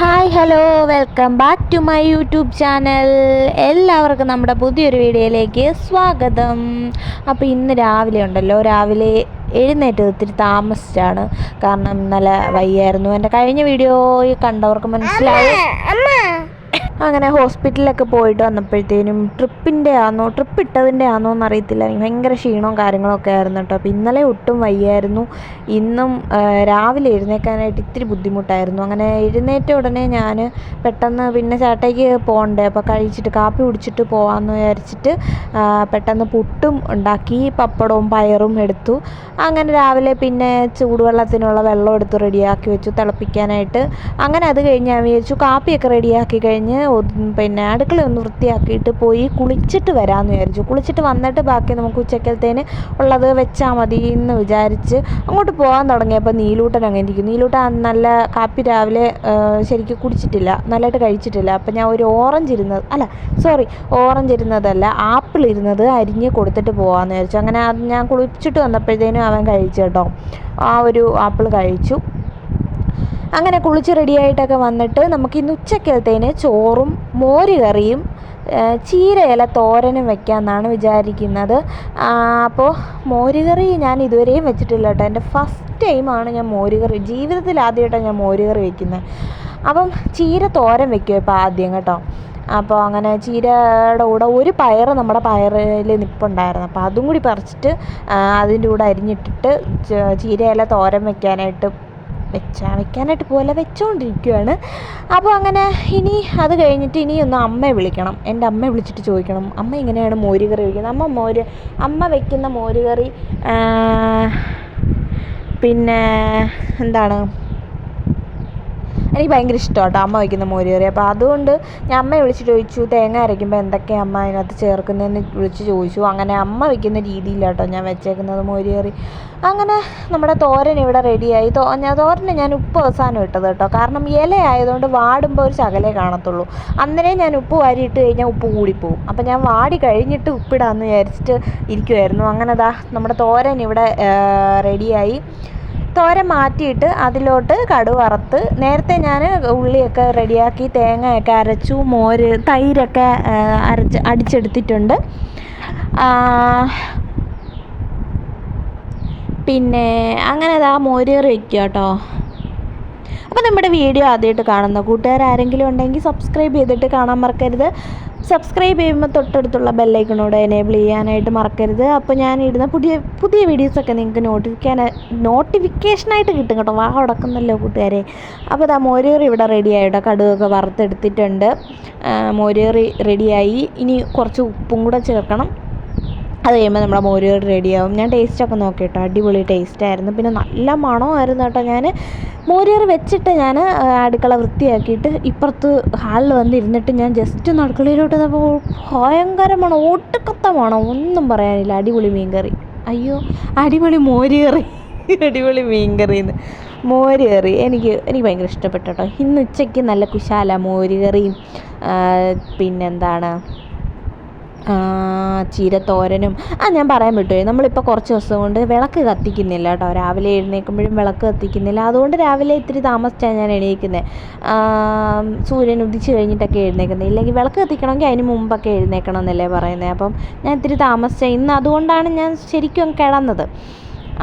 Hi hello welcome back to my YouTube channel എല്ലാവർക്കും നമ്മുടെ പുതിയൊരു വീഡിയോയിലേക്ക് സ്വാഗതം. അപ്പോൾ ഇന്ന് രാവിലെ ഉണ്ടല്ലോ. രാവിലെ എഴുന്നേറ്റത് ഇത്തിരി താമസിച്ചാണ്. കാരണം ഇന്നലെ വയ്യായിരുന്നു എന്റെ കഴിഞ്ഞ വീഡിയോ കണ്ടവർക്ക് മനസ്സിലാവും അങ്ങനെ ഹോസ്പിറ്റലിലൊക്കെ പോയിട്ട് വന്നപ്പോഴത്തേനും ട്രിപ്പിന്റെ ആണോ ട്രിപ്പ് ഇട്ടതിന്റെ ആണോ എന്നറിയത്തില്ല ഭയങ്കര ക്ഷീണവും കാര്യങ്ങളൊക്കെ ആയിരുന്നു കേട്ടോ. അപ്പോൾ ഇന്നലെ ഒട്ടും വയ്യായിരുന്നു. ഇന്നും രാവിലെ എഴുന്നേക്കാനായിട്ട് ഇത്തിരി ബുദ്ധിമുട്ടായിരുന്നു. അങ്ങനെ എഴുന്നേറ്റ ഉടനെ ഞാൻ പെട്ടെന്ന് പിന്നെ ചേട്ടയ്ക്ക് പോകണ്ടേ. അപ്പോൾ കഴിച്ചിട്ട് കാപ്പി കുടിച്ചിട്ട് പോകാമെന്ന് വിചാരിച്ചിട്ട് പെട്ടെന്ന് പുട്ടും ഉണ്ടാക്കി പപ്പടവും പയറും എടുത്തു. അങ്ങനെ രാവിലെ പിന്നെ ചൂടുവെള്ളത്തിനുള്ള വെള്ളം എടുത്ത് റെഡിയാക്കി വെച്ചു. തിളപ്പിക്കാനായിട്ട്. അങ്ങനെ അത് കഴിഞ്ഞ് ഞാൻ വിചാരിച്ചു കാപ്പിയൊക്കെ റെഡിയാക്കി കഴിഞ്ഞ് പിന്നെ അടുക്കള ഒന്ന് വൃത്തിയാക്കിയിട്ട് പോയി കുളിച്ചിട്ട് വരാമെന്ന് വിചാരിച്ചു. കുളിച്ചിട്ട് വന്നിട്ട് ബാക്കി നമുക്ക് ഉച്ചക്കലത്തേന് ഉള്ളത് വെച്ചാൽ മതി എന്ന് വിചാരിച്ച് അങ്ങോട്ട് പോകാൻ തുടങ്ങിയപ്പോൾ നീലൂട്ടൻ അങ്ങനെ ഇരിക്കും നീലൂട്ടൻ നല്ല കാപ്പി രാവിലെ ശരിക്ക് കുടിച്ചിട്ടില്ല. നല്ലതായിട്ട് കഴിച്ചിട്ടില്ല. അപ്പം ഞാൻ ഒരു ഓറഞ്ച് ഇരുന്നത് അല്ല സോറി ഓറഞ്ച് ഇരുന്നതല്ല ആപ്പിൾ ഇരുന്നത് അരിഞ്ഞ് കൊടുത്തിട്ട് പോകാമെന്ന് വിചാരിച്ചു. അങ്ങനെ അത് ഞാൻ കുളിച്ചിട്ട് വന്നപ്പോഴത്തേനും അവൻ കഴിച്ചു കേട്ടോ. ആ ഒരു ആപ്പിൾ കഴിച്ചു. അങ്ങനെ കുളിച്ച് റെഡിയായിട്ടൊക്കെ വന്നിട്ട് നമുക്ക് ഇന്ന് ഉച്ചക്കലത്തേന് ചോറും മോര് കറിയും ആ, ചീരയില തോരനും വെക്കാമെന്നാണ് വിചാരിക്കുന്നത്. അപ്പോൾ മോരുകറി ഞാൻ ഇതുവരെയും വെച്ചിട്ടില്ല കേട്ടോ. എന്റെ ഫസ്റ്റ് ടൈമാണ് ഞാൻ മോരുകറി ജീവിതത്തിൽ ആദ്യമായിട്ടാണ് ഞാൻ മോരുകറി വെക്കുന്നത്. അപ്പം ചീര തോരൻ വെക്കും ഇപ്പോൾ ആദ്യം കേട്ടോ? അപ്പോൾ അങ്ങനെ ചീരയുടെ കൂടെ ഒരു പയർ നമ്മുടെ പയറിൽ നിപ്പുണ്ടായിരുന്നു. അപ്പോൾ അതും കൂടി പറിച്ചിട്ട് അതിന്റെ കൂടെ അരിഞ്ഞിട്ടിട്ട് ചീരയില തോരൻ വെക്കാനായിട്ട് വെച്ചാൽ വെക്കാനായിട്ട് പോലെ വെച്ചുകൊണ്ടിരിക്കുകയാണ് അപ്പോൾ അങ്ങനെ ഇനി അത് കഴിഞ്ഞിട്ട് ഇനി ഒന്ന് അമ്മയെ വിളിക്കണം. എന്റെ അമ്മയെ വിളിച്ചിട്ട് ചോദിക്കണം. അമ്മ എങ്ങനെയാണ് മോര് കറി വയ്ക്കുന്നത് അമ്മ മോര് അമ്മ വയ്ക്കുന്ന മോര് കറി പിന്നെ എന്താണ്? എനിക്ക് ഭയങ്കര ഇഷ്ടമാണ് കേട്ടോ അമ്മ വയ്ക്കുന്ന മോര് കറി. അപ്പോൾ അതുകൊണ്ട് ഞാൻ അമ്മയെ വിളിച്ചിട്ട് ചോദിച്ചു തേങ്ങ അരയ്ക്കുമ്പോൾ എന്തൊക്കെയാണ് അമ്മ അതിനകത്ത് ചേർക്കുന്നതെന്ന് വിളിച്ച് ചോദിച്ചു. അങ്ങനെ അമ്മ വയ്ക്കുന്ന രീതിയിലാണ് കേട്ടോ ഞാൻ വെച്ചേക്കുന്നത് മോര് കറി. അങ്ങനെ നമ്മുടെ തോരൻ ഇവിടെ റെഡിയായി. തോ ഞാൻ തോരന് ഞാൻ ഉപ്പ് അവസാനം ഇട്ടത് കേട്ടോ. കാരണം ഇല ആയതുകൊണ്ട് വാടുമ്പോൾ ഒരു ശകലേ കാണത്തുള്ളൂ. അന്നേരം ഞാൻ ഉപ്പ് വാരി ഇട്ട് കഴിഞ്ഞാൽ ഉപ്പ് കൂടിപ്പോവും. അപ്പോൾ ഞാൻ വാടി കഴിഞ്ഞിട്ട് ഉപ്പിടാമെന്ന് വിചാരിച്ചിട്ട് ഇരിക്കുമായിരുന്നു അങ്ങനെ ദാ നമ്മുടെ തോരൻ ഇവിടെ റെഡിയായി. തോരൻ മാറ്റിയിട്ട് അതിലോട്ട് കടു വറുത്ത് നേരത്തെ ഞാൻ ഉള്ളിയൊക്കെ റെഡിയാക്കി തേങ്ങയൊക്കെ അരച്ചു മോര് തൈരൊക്കെ അരച്ച് അടിച്ചെടുത്തിട്ടുണ്ട്. പിന്നെ അങ്ങനെ അതാ മോര് കറി വയ്ക്കുക കേട്ടോ അപ്പോൾ നമ്മുടെ വീഡിയോ ആദ്യമായിട്ട് കാണുന്ന കൂട്ടുകാർ ആരെങ്കിലും ഉണ്ടെങ്കിൽ സബ്സ്ക്രൈബ് ചെയ്തിട്ട് കാണാൻ മറക്കരുത്. സബ്സ്ക്രൈബ് ചെയ്യുമ്പോൾ തൊട്ടടുത്തുള്ള ബെല്ലൈക്കണോട് എനേബിൾ ചെയ്യാനായിട്ട് മറക്കരുത്. അപ്പോൾ ഞാൻ ഇടുന്ന പുതിയ പുതിയ വീഡിയോസൊക്കെ നിങ്ങൾക്ക് നോട്ടിഫിക്കാൻ നോട്ടിഫിക്കേഷനായിട്ട് കിട്ടും കേട്ടോ. വാ ഉടക്കുന്നല്ലോ കൂട്ടുകാരെ. അപ്പോൾ ഇതാ മോരേറി ഇവിടെ റെഡിയായിട്ടോ കടുകൊക്കെ വറുത്തെടുത്തിട്ടുണ്ട്. മോരേറി റെഡിയായി ഇനി കുറച്ച് ഉപ്പും കൂടെ ചേർക്കണം. അത് കഴിയുമ്പോൾ നമ്മുടെ മോര് കറി റെഡിയാവും ഞാൻ ടേസ്റ്റൊക്കെ നോക്കി കേട്ടോ അടിപൊളി ടേസ്റ്റായിരുന്നു പിന്നെ നല്ല മണമായിരുന്നു കേട്ടോ ഞാൻ മോര് വെച്ചിട്ട് ഞാൻ അടുക്കള വൃത്തിയാക്കിയിട്ട് ഇപ്പുറത്ത് ഹാളിൽ വന്നിരുന്നിട്ട് ഞാൻ ജസ്റ്റ് ഒന്ന് അടുക്കളയിലോട്ട് വന്നപ്പോൾ ഒട്ടുക്കത്ത മണം. ഒന്നും പറയാനില്ല. അടിപൊളി മീൻ കറി. അയ്യോ അടിപൊളി മോര് കറി. അടിപൊളി മീൻ കറിന്ന്. മോര് കറി. എനിക്ക് എനിക്ക് ഭയങ്കര ഇഷ്ടപ്പെട്ടു ഇന്ന് ഉച്ചയ്ക്ക് നല്ല കുശാല മോര് കറിയും പിന്നെന്താണ്? ചീരത്തോരനും. ആ ഞാൻ പറയാൻ വിട്ടുപോയി നമ്മളിപ്പോൾ കുറച്ച് ദിവസം കൊണ്ട് വിളക്ക് കത്തിക്കുന്നില്ല കേട്ടോ. രാവിലെ എഴുന്നേൽക്കുമ്പോഴും വിളക്ക് കത്തിക്കുന്നില്ല. അതുകൊണ്ട് രാവിലെ ഇത്തിരി താമസിച്ചാണ് ഞാൻ എണീക്കുന്നത് സൂര്യൻ ഉദിച്ച് കഴിഞ്ഞിട്ടൊക്കെ എഴുന്നേക്കുന്നത് ഇല്ലെങ്കിൽ വിളക്ക് കത്തിക്കണമെങ്കിൽ അതിന് മുമ്പൊക്കെ എഴുന്നേക്കണം എന്നല്ലേ പറയുന്നത് അപ്പം ഞാൻ ഇത്തിരി താമസിച്ച ഇന്ന് അതുകൊണ്ടാണ് ഞാൻ ശരിക്കും കിടന്നത്.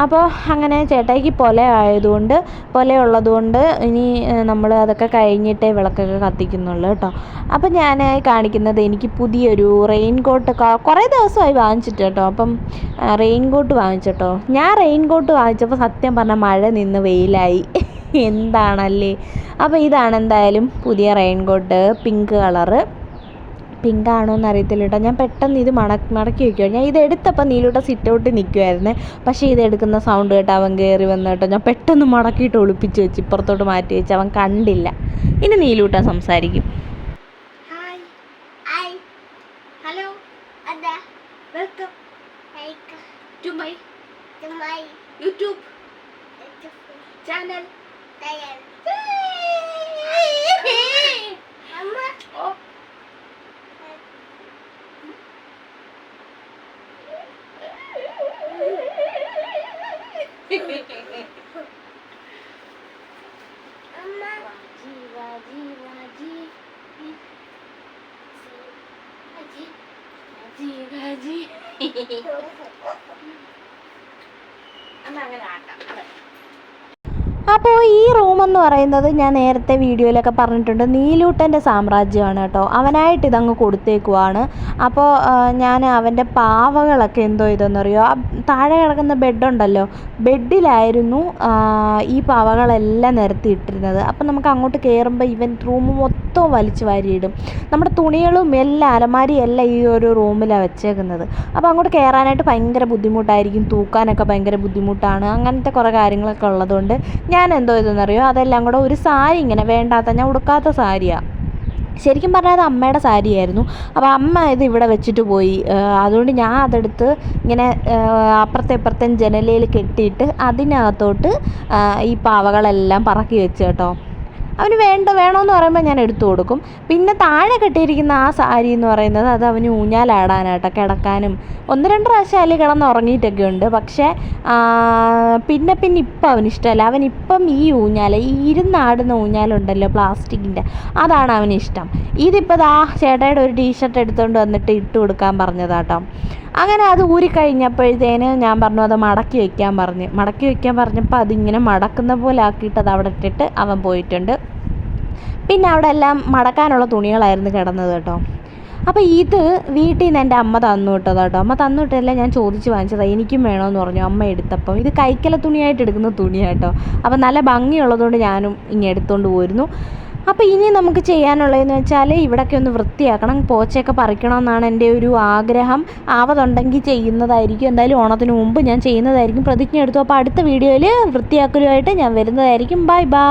അപ്പോൾ അങ്ങനെ ചേട്ടായിക്ക് പൊല ആയതുകൊണ്ട് പൊല ഉള്ളതുകൊണ്ട് ഇനി നമ്മൾ അതൊക്കെ കഴിഞ്ഞിട്ടേ വിളക്കൊക്കെ കത്തിക്കുന്നുള്ളൂ കേട്ടോ. അപ്പോൾ ഞാൻ കാണിക്കുന്നത് എനിക്ക് പുതിയൊരു റെയിൻ കോട്ട് കുറേ ദിവസമായി വാങ്ങിച്ചിട്ട് കേട്ടോ. അപ്പം റെയിൻ കോട്ട്. വാങ്ങിച്ചിട്ടോ ഞാൻ റെയിൻ കോട്ട് വാങ്ങിച്ചപ്പോൾ സത്യം പറഞ്ഞാൽ മഴ നിന്ന് വെയിലായി. എന്താണല്ലേ? അപ്പോൾ ഇതാണ് എന്തായാലും പുതിയ raincoat pink colour. Pink ആണോ എന്ന് അറിയത്തില്ല കേട്ടോ. ഞാൻ പെട്ടെന്ന് ഇത് മട മടക്കി വയ്ക്കുക ഞാൻ ഇത് എടുത്തപ്പോൾ നീലൂട്ട സിറ്റ് ഔട്ട് നിൽക്കുമായിരുന്നു പക്ഷേ ഇത് എടുക്കുന്ന സൗണ്ട് കേട്ട് അവൻ കയറി വന്നു കേട്ടോ. ഞാൻ പെട്ടെന്ന് മടക്കിയിട്ട് ഒളിപ്പിച്ച് വെച്ച് ഇപ്പുറത്തോട്ട് മാറ്റി വെച്ച് അവൻ കണ്ടില്ല. ഇനി നീലൂട്ട സംസാരിക്കും. Hello welcome to my YouTube channel अजीब अजीब अजीब अजीब अजीब अजीब അപ്പോൾ ഈ റൂമെന്ന് പറയുന്നത് ഞാൻ നേരത്തെ വീഡിയോയിലൊക്കെ പറഞ്ഞിട്ടുണ്ട്. നീലൂട്ടന്റെ സാമ്രാജ്യമാണ് കേട്ടോ. അവനായിട്ട് ഇതങ്ങ് കൊടുത്തേക്കുവാണ്. അപ്പോൾ ഞാൻ അവന്റെ പാവകളൊക്കെ എന്തോ ഇതെന്നറിയോ? താഴെ കിടക്കുന്ന ബെഡുണ്ടല്ലോ ബെഡിലായിരുന്നു ഈ പാവകളെല്ലാം നിരത്തിയിട്ടിരുന്നത് അപ്പോൾ നമുക്ക് അങ്ങോട്ട് കയറുമ്പോൾ ഇവൻ റൂം മൊത്തം വലിച്ചു വാരിയിടും. നമ്മുടെ തുണികളും എല്ലാം അലമാരി എല്ലാം ഈ ഒരു റൂമിലാണ് വെച്ചേക്കുന്നത്. അപ്പോൾ അങ്ങോട്ട് കയറാനായിട്ട് ഭയങ്കര ബുദ്ധിമുട്ടായിരിക്കും. തൂക്കാനൊക്കെ ഭയങ്കര ബുദ്ധിമുട്ടാണ്. അങ്ങനത്തെ കുറേ കാര്യങ്ങളൊക്കെ ഉള്ളതുകൊണ്ട് ഞാൻ എന്തോ ഇതെന്നറിയോ? അതെല്ലാം കൂടെ ഒരു സാരി ഇങ്ങനെ വേണ്ടാത്ത ഞാൻ ഉടുക്കാത്ത സാരിയാണ് ശരിക്കും പറഞ്ഞാൽ അത് അമ്മയുടെ സാരിയായിരുന്നു. അപ്പോൾ അമ്മ ഇത് ഇവിടെ വെച്ചിട്ട് പോയി. അതുകൊണ്ട് ഞാൻ അതെടുത്ത് ഇങ്ങനെ അപ്പുറത്തെ ഇപ്പുറത്തെ ജനലയിൽ കെട്ടിയിട്ട് അതിനകത്തോട്ട് ഈ പാവകളെല്ലാം പറക്കി വെച്ച് കേട്ടോ. അവന് വേണ്ട വേണമെന്ന് പറയുമ്പോൾ ഞാൻ എടുത്തു കൊടുക്കും. പിന്നെ താഴെ കെട്ടിയിരിക്കുന്ന ആ സാരി എന്ന് പറയുന്നത് അത് അവന് ഊഞ്ഞാലാടാനാട്ടോ കിടക്കാനും. ഒന്ന് രണ്ട് പ്രാവശ്യം അതിൽ കിടന്ന് ഉറങ്ങിയിട്ടൊക്കെ ഉണ്ട്. പക്ഷേ പിന്നെ പിന്നെ ഇപ്പം അവന് ഇഷ്ടമല്ല. അവൻ ഇപ്പം ഈ ഊഞ്ഞാൽ ഈ ഇരുന്നാടുന്ന ഊഞ്ഞാലുണ്ടല്ലോ പ്ലാസ്റ്റിക്കിന്റെ. അതാണ് അവന് ഇഷ്ടം. ഇതിപ്പോൾ ദാ ചേട്ടായുടെ ഒരു ടീഷർട്ട് എടുത്തുകൊണ്ട് വന്നിട്ട് ഇട്ട് കൊടുക്കാൻ പറഞ്ഞതാട്ടോ. അങ്ങനെ അത് ഊരിക്കഴിഞ്ഞപ്പോഴത്തേന് ഞാൻ പറഞ്ഞു അത് മടക്കി വെക്കാൻ പറഞ്ഞ്. മടക്കി വെക്കാൻ പറഞ്ഞപ്പോൾ അതിങ്ങനെ മടക്കുന്ന പോലെ ആക്കിയിട്ട് അത് അവിടെ ഇട്ടിട്ട് അവൻ പോയിട്ടുണ്ട്. പിന്നെ അവിടെ എല്ലാം മടക്കാനുള്ള തുണികളായിരുന്നു കിടന്നത് കേട്ടോ. അപ്പോൾ ഇത് വീട്ടിൽ നിന്ന് എന്റെ അമ്മ തന്നു വിട്ടതാ കേട്ടോ. അമ്മ തന്നു വിട്ടതല്ല ഞാൻ ചോദിച്ച് വാങ്ങിച്ചതാണ് എനിക്കും വേണമെന്ന് പറഞ്ഞു അമ്മ എടുത്തപ്പം. ഇത് കൈക്കല തുണിയായിട്ട് എടുക്കുന്ന തുണിയാണ് കേട്ടോ. അപ്പോൾ നല്ല ഭംഗിയുള്ളതുകൊണ്ട് ഞാനും ഇങ്ങനെ എടുത്തുകൊണ്ട് പോയിരുന്നു അപ്പോൾ ഇനി നമുക്ക് ചെയ്യാനുള്ളതെന്ന് വെച്ചാൽ ഇവിടൊക്കെ ഒന്ന് വൃത്തിയാക്കണം പോച്ചയൊക്കെ പറിക്കണമെന്നാണ് എന്റെ ഒരു ആഗ്രഹം. ആവതുണ്ടെങ്കിൽ ചെയ്യുന്നതായിരിക്കും. എന്തായാലും ഓണത്തിന് മുമ്പ് ഞാൻ ചെയ്യുന്നതായിരിക്കും. പ്രതിജ്ഞ എടുത്തു. അപ്പോൾ അടുത്ത വീഡിയോയിൽ വൃത്തിയാക്കലുമായിട്ട് ഞാൻ വരുന്നതായിരിക്കും. Bye bye